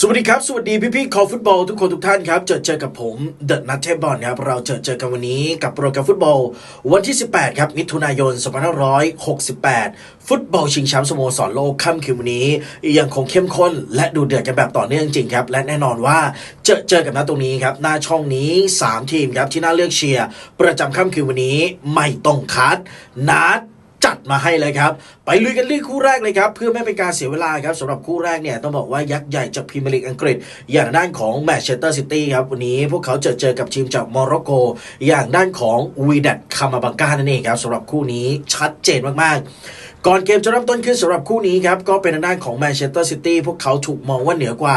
สวัสดีครับ สวัสดีพี่พี่ๆคอฟุตบอลทุกคนทุกท่านครับ เจอเจอกับผมเดอะนัทเทบอลครับ เราเจอเจอกันวันนี้กับโปรแกรมฟุตบอล วันที่ 18 ครับ มิถุนายน 2568 ฟุตบอลชิงแชมป์สโมสรโลกค่ำคืนวันนี้ ยังคงเข้มข้น และดูเดือดกันแบบต่อเนื่องจริงครับ และแน่นอนว่าเจอเจอกับนัดตรงนี้ครับ หน้าช่องนี้ 3 ทีมครับที่น่าเลือกเชียร์ประจำค่ำคืนวันนี้ไม่ต้องคัดนัด จัดมาให้เลยครับ ไปลุยกันที่คู่แรกเลยครับ เพื่อไม่เป็นการเสียเวลาครับสำหรับคู่แรกเนี่ยต้องบอกว่ายักษ์ใหญ่จากพรีเมียร์ลีกอังกฤษ อย่างด้านของแมนเชสเตอร์ซิตี้ครับวันนี้พวกเขาเจอเจอกับทีมจากโมร็อกโก อย่างด้านของวีดัตคามาบังกานั่นเองครับสำหรับคู่นี้ชัดเจนมากๆ ก่อนเกมจะเริ่มต้นขึ้นสำหรับคู่นี้ครับ ก็เป็นทางด้านของแมนเชสเตอร์ซิตี้พวกเขาถูกมองว่าเหนือกว่า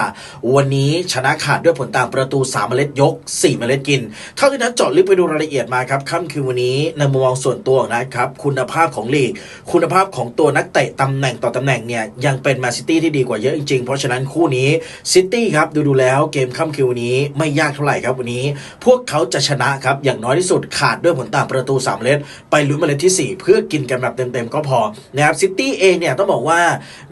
วันนี้ชนะขาดด้วยผลตามประตู 3 เมล็ดยก 4 เมล็ดกิน เท่าที่นั้นเจาะลึกไปดูรายละเอียดมาครับค่ำคืนวันนี้ในมุมมองส่วนตัวนะครับ คุณภาพของลีก คุณภาพของตัวนักเตะตำแหน่งต่อตำแหน่งเนี่ยยังเป็นแมนซิตี้ที่ดีกว่าเยอะจริงๆ เพราะฉะนั้นคู่นี้ซิตี้ครับดูดูแล้วเกมค่ำคืนวันนี้ไม่ยากเท่าไหร่ครับวันนี้ พวกเขาจะชนะครับอย่างน้อยที่สุดขาดด้วยผลตามประตู3เมล็ดไปลุ้นเมล็ดที่ 4 เพื่อกินกันแบบเต็มๆก็พอนะครับซิตี้เองเนี่ยต้องบอกว่า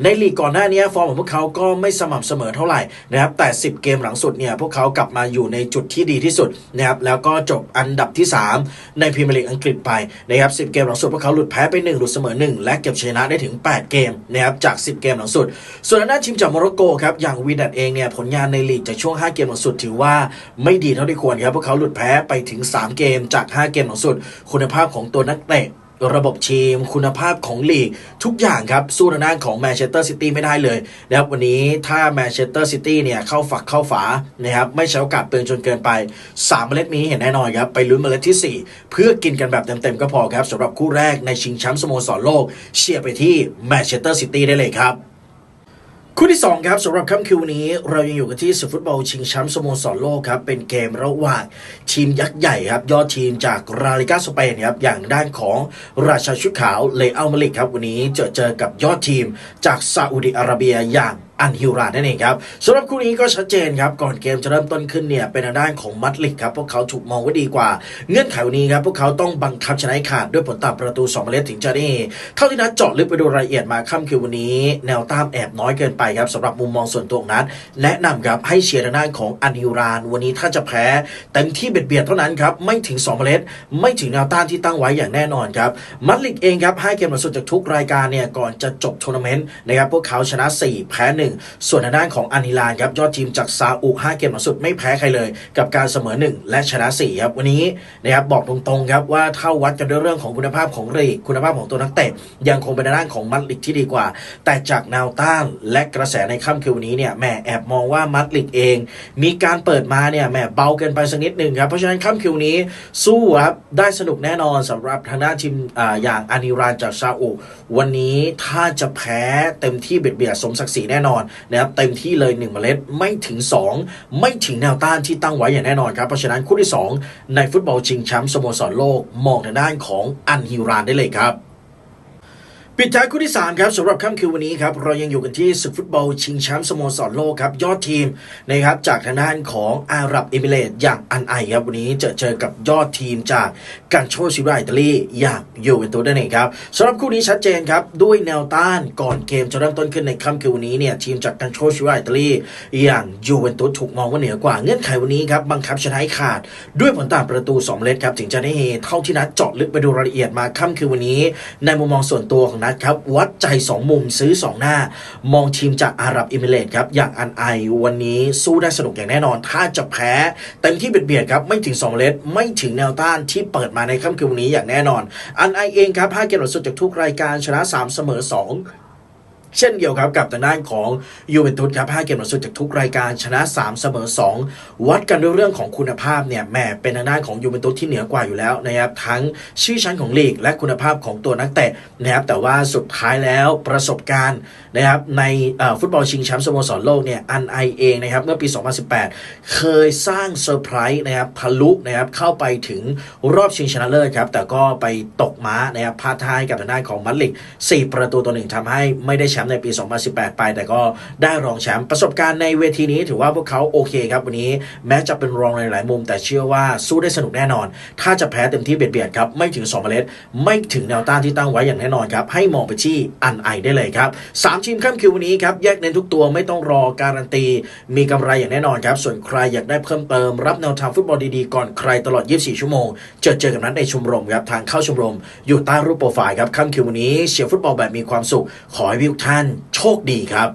ในลีกก่อนหน้านี้ฟอร์มของพวกเขาก็ไม่สม่ำเสมอเท่าไหร่นะครับแต่ 10 เกมหลังสุดเนี่ยพวกเขากลับมาอยู่ในจุดที่ดีที่สุดนะครับแล้วก็จบอันดับที่ 3 ในพรีเมียร์ลีกอังกฤษไปนะครับ10 เกมหลังสุดพวกเขาหลุดแพ้ไป 1 หลุดเสมอ 1 และเก็บชนะได้ถึง 8 เกมนะครับจาก 10 เกมหลังสุด ส่วนทางด้านทีมจากโมร็อกโกครับอย่างวีดัตเองเนี่ยผลงานในลีกจากช่วง 5 เกมหลังสุดถือว่าไม่ดีเท่าที่ควรครับพวกเขาหลุดแพ้ไปถึง 3 เกมจาก 5 เกมหลังสุด คุณภาพของตัวนักเตะ ระบบทีม คุณภาพของลีก ทุกอย่างครับ สู้ทางด้านของแมนเชสเตอร์ซิตี้ไม่ได้เลยนะครับวันนี้ถ้าแมนเชสเตอร์ซิตี้เนี่ยเข้าฝักเข้าฝานะครับไม่ใช้โอกาสเปลืองจนเกินไป 3 เมล็ดนี้เห็นแน่นอนครับ ไปลุ้นเมล็ดทีสี่4 เพื่อกินกันแบบเต็มๆก็พอครับสำหรับคู่แรกในชิงแชมป์สโมสรโลก เชียร์ไปที่แมนเชสเตอร์ซิตี้ได้เลยครับ คู่ที่ 2 ครับสำหรับค่ำคืนวันนี้ เรายังอยู่กันที่ศึกฟุตบอลชิงแชมป์สโมสรโลกครับ เป็นเกมระหว่างทีมยักษ์ใหญ่ครับ ยอดทีมจากราลิกาสเปนครับอย่างด้านของราชาชุดขาวเลอัลมาลิกครับ วันนี้เจอเจอกับยอดทีมจากซาอุดิอาระเบียอย่าง อันฮิวรานั่นเองครับสำหรับคู่นี้ก็ชัดเจนครับ ก่อนเกมจะเริ่มต้นขึ้นเนี่ย เป็นทางด้านของมัดลิกครับ พวกเขาถูกมองว่าดีกว่า เงื่อนไขวันนี้ครับ พวกเขาต้องบังคับชนะขาดด้วยผลตามประตู 2 เมล็ดถึงจะได้เท่าที่นัดเจาะลึกไปดูรายละเอียดมาค่ำคือวันนี้ แนวต้ามแอบน้อยเกินไปครับสำหรับมุมมองส่วนตัวของนัดแนะนำครับให้เชียร์ทางด้านของอันฮิวรานวันนี้ถ้าจะแพ้เต็มที่เบียดเบียดเท่านั้นครับไม่ถึง 2 เมล็ด ไม่ถึงแนวต้านที่ตั้งไว้อย่างแน่นอนครับมัดลิกเองครับให้เกมหลังสุดจากทุกรายการเนี่ยก่อนจะจบทัวร์นาเมนต์นะครับพวกเขาชนะ 4 แพ้1ส่วนทางด้านของอานิลานครับยอดทีมจากซาอุ5เกมหลังสุดไม่แพ้ใครเลย กับการเสมอ 1 และชนะ4ครับวันนี้นะครับบอกตรงๆครับว่าถ้าวัดกันด้วยเรื่องของคุณภาพของลีคุณภาพของตัวนักเตะยังคงเป็นด้านของมัดลิกที่ดีกว่า แต่จากแนวต้านและกระแสในค่ำคืนวันนี้เนี่ยแหม่แอบมองว่ามัดลิกเอง มีการเปิดมาเนี่ยแหม่เบาเกินไปสักนิดหนึ่งครับเพราะฉะนั้นค่ำคืนวันนี้สู้ครับได้สนุกแน่นอนสำหรับทางด้านทีมอ่าอย่างอานิรานจากซาอุวันนี้ถ้าจะแพ้เต็มที่เบียดเบียดสมศักดิ์ศรีแน่นอนนะครับเต็มที่เลย1เมล็ดไม่ถึง 2 ไม่ถึงแนวต้านที่ตั้งไว้อย่างแน่นอนครับเพราะฉะนั้นคู่ที่ 2 ในฟุตบอลชิงแชมป์สโมสรโลกมองทางด้านของอันฮิรานได้เลยครับ ปิดท้ายคู่ที่ 3 ครับสำหรับค่ำคืนวันนี้ครับ เรายังอยู่กันที่ศึกฟุตบอล ชิงแชมป์สโมสรโลกครับ ยอดทีมนะครับจากทางด้านของอาหรับเอมิเรตอย่างอันไอครับ วันนี้จะเจอกับยอดทีมจากกันโชซิราอิตาลีอย่างยูเวนตุสนั่นเองครับสำหรับคู่นี้ชัดเจนครับ ด้วยแนวต้านก่อนเกมจะเริ่มต้นขึ้นในค่ำคืนวันนี้เนี่ยทีมจากกันโชซิราอิตาลีอย่างยูเวนตุสถูกมองว่าเหนือกว่าเงื่อนไขวันนี้ครับบังคับชนะให้ขาดด้วยผลต่ามประตู2เล็ดครับถึงจะได้เฮเท่าที่นัดเจาะลึกไปดูรายละเอียดมาค่ำคืนวันนี้ ในมุมมองส่วนตัวของนัดครับวัดใจสองมุมซื้อ2หน้า มองทีมจากอาหรับเอมิเรตครับอย่างอันไอวันนี้สู้ได้สนุกอย่างแน่นอน ถ้าจะแพ้เต็มที่เบียดเบียดครับไม่ถึง2เลตไม่ถึงแนวต้านที่เปิดมาในค่ำคืนวันนี้อย่างแน่นอน อันไอเองครับ5เกมหลังสุดจากทุกรายการชนะ 3 เสมอ 2 เช่นเดียวครับกับทางด้านของยูเวนตุสครับ5เกมลังสุดจากทุกรายการชนะ 3 เสมอ 2 วัดกันด้วยเรื่องของคุณภาพเนี่ยแหมเป็นทางด้านของยูเวนตุสที่เหนือกว่าอยู่แล้วนะครับทั้งชื่อชั้นของลีก และคุณภาพของตัวนักเตะนะครับแต่ว่าสุดท้ายแล้วประสบการณ์นะครับในฟุตบอลชิงแชมป์สโมสรโลกเนี่ยอันไอเองนะครับเมื่อปี 2018 เคยสร้างเซอร์ไพรส์นะครับทะลุนะครับเข้าไปถึงรอบชิงชนะเลิศครับแต่ก็ไปตกม้านะครับพลาดท่าให้กับทางด้านของมัดลิก 4 ประตูต่อหนึ่งทำให้ไม่ได้แชมป์ป์ในปี 2018 ไป แต่ก็ได้รองแชมป์ประสบการณ์ในเวทีนี้ถือว่าพวกเขาโอเคครับวันนี้แม้จะเป็นรองในหลายมุม แต่เชื่อว่าสู้ได้สนุกแน่นอน ถ้าจะแพ้เต็มที่เบียดๆครับไม่ถึง2เมล็ด ไม่ถึงแนวต้านที่ตั้งไว้อย่างแน่นอนครับให้มองไปที่อันไอได้เลยครับสามทีมข้ามคิววันนี้ครับแยกเน้นทุกตัวไม่ต้องรอการันตี มีกำไรอย่างแน่นอนครับส่วนใครอยากได้เพิ่มเติมรับแนวทางฟุตบอลดีๆก่อนใครตลอด 24 ชั่วโมงเจอเจอกับนั้นในชมรมครับทางเข้าชมรม อยู่ใต้รูปโปรไฟล์ครับค่ำคืนวันนี้เชียร์ฟุตบอลแบบมีความสุขขอให้ทุกท่านโชคดีครับ